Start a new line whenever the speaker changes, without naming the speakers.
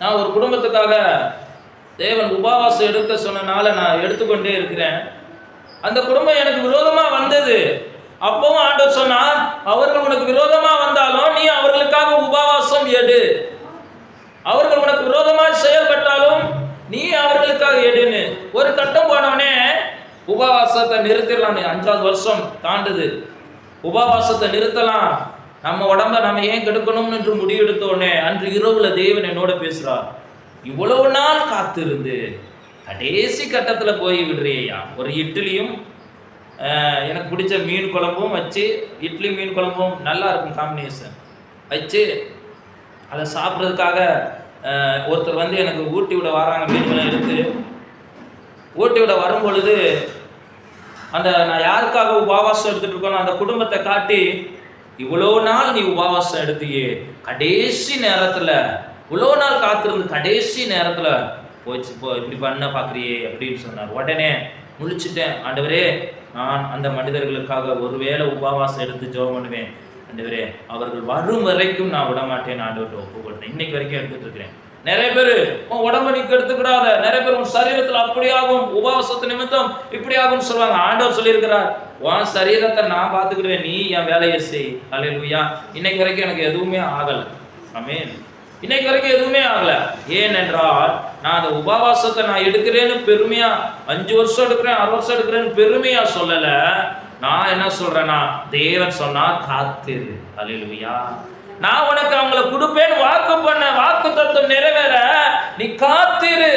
நான் ஒரு குடும்பத்துக்காக தேவன் உபவாசம் எடுக்க சொன்னனால நான் எடுத்துக்கொண்டே இருக்கிறேன். அந்த குடும்பம் எனக்கு விரோதமா வந்தது. அப்பவும் ஆண்டவர் சொன்னால் அவர்கள் உனக்கு விரோதமா வந்தாலும் நீ அவர்களுக்காக உபவாசம் எடு. அவர்கள் உனக்கு விரோதமாக செயல்பட்டாலும் நீ அவர்களுக்காக எடுன்னு. ஒரு கட்டம் போனவனே உபவாசத்தை நிறுத்திடலாம். நீ அஞ்சாவது வருஷம் தாண்டுது. உபவாசத்தை நிறுத்தலாம். நம்ம உடம்ப நம்ம ஏன் கெடுக்கணும்னு என்று முடிவெடுத்த உடனே அன்று இரவுல தேவன் என்னோட பேசுறார் இவ்வளவு நாள் காத்திருந்து கடைசி கட்டத்தில் போய் விடுறியா? ஒரு இட்லியும் எனக்கு பிடிச்ச மீன் குழம்பும் வச்சு இட்லி மீன் குழம்பும் நல்லா இருக்கும் காம்பினேஷன் வச்சு அதை சாப்பிட்றதுக்காக ஒருத்தர் வந்து எனக்கு ஊட்டி விட வராங்க மீன்களை எடுத்து. ஊட்டி விட வரும் பொழுது அந்த நான் யாருக்காக உபாவாசம் எடுத்துகிட்டு இருக்கோன்னு அந்த குடும்பத்தை காட்டி இவ்வளோ நாள் நீ உபவாசம் எடுத்தியே கடைசி நேரத்தில் இவ்வளோ நாள் காத்திருந்து கடைசி நேரத்தில் போச்சு போ இப்படி பண்ண பார்க்குறியே அப்படின்னு சொன்னார். உடனே முழிச்சிட்டேன். ஆண்டவரே நான் அந்த மனிதர்களுக்காக ஒருவேளை உபவாசம் எடுத்து ஜோம் பண்ணுவேன். ஆண்டவரே அவர்கள் வரும் வரைக்கும் நான் விடமாட்டேன் ஆண்டவர்கிட்ட ஒப்பு கொடுத்தேன் இன்னைக்கு வரைக்கும் எடுத்துட்டு இருக்கிறேன். நிறைய பேர் உன் உடம்ப நீ எடுத்துக்கூடாத நிறைய பேர் உன் சரீரத்தில் அப்படியாகும். உபவாசத்து நிமித்தம் இப்படி ஆகும்னு சொல்லுவாங்க. ஆண்டவர் சொல்லியிருக்கிறார் உன் சரீரத்தை நான் பார்த்துக்கிடுவேன். நீ என் வேலையை செய். அல்லேலூயா இன்னைக்கு வரைக்கும் எனக்கு எதுவுமே ஆகலை. ஆமென் இன்னைக்கு வரைக்கும் எதுவுமே ஆகல. ஏனென்றால் நான் அந்த உபவாசத்தை நான் எடுக்கிறேன்னு பெருமையா அஞ்சு வருஷம் எடுக்கிறேன் ஆறு வருஷம் எடுக்கிறேன்னு பெருமையா சொல்லலை. நான் என்ன சொல்றேன்னா தேவன் சொன்னா காத்திரு. அல்லேலூயா நான் உனக்கு அவங்கள கொடுப்பேன்னு வாக்கு பண்ண வாக்கு தத்துவம் நிறைவேற நீ காத்திரு.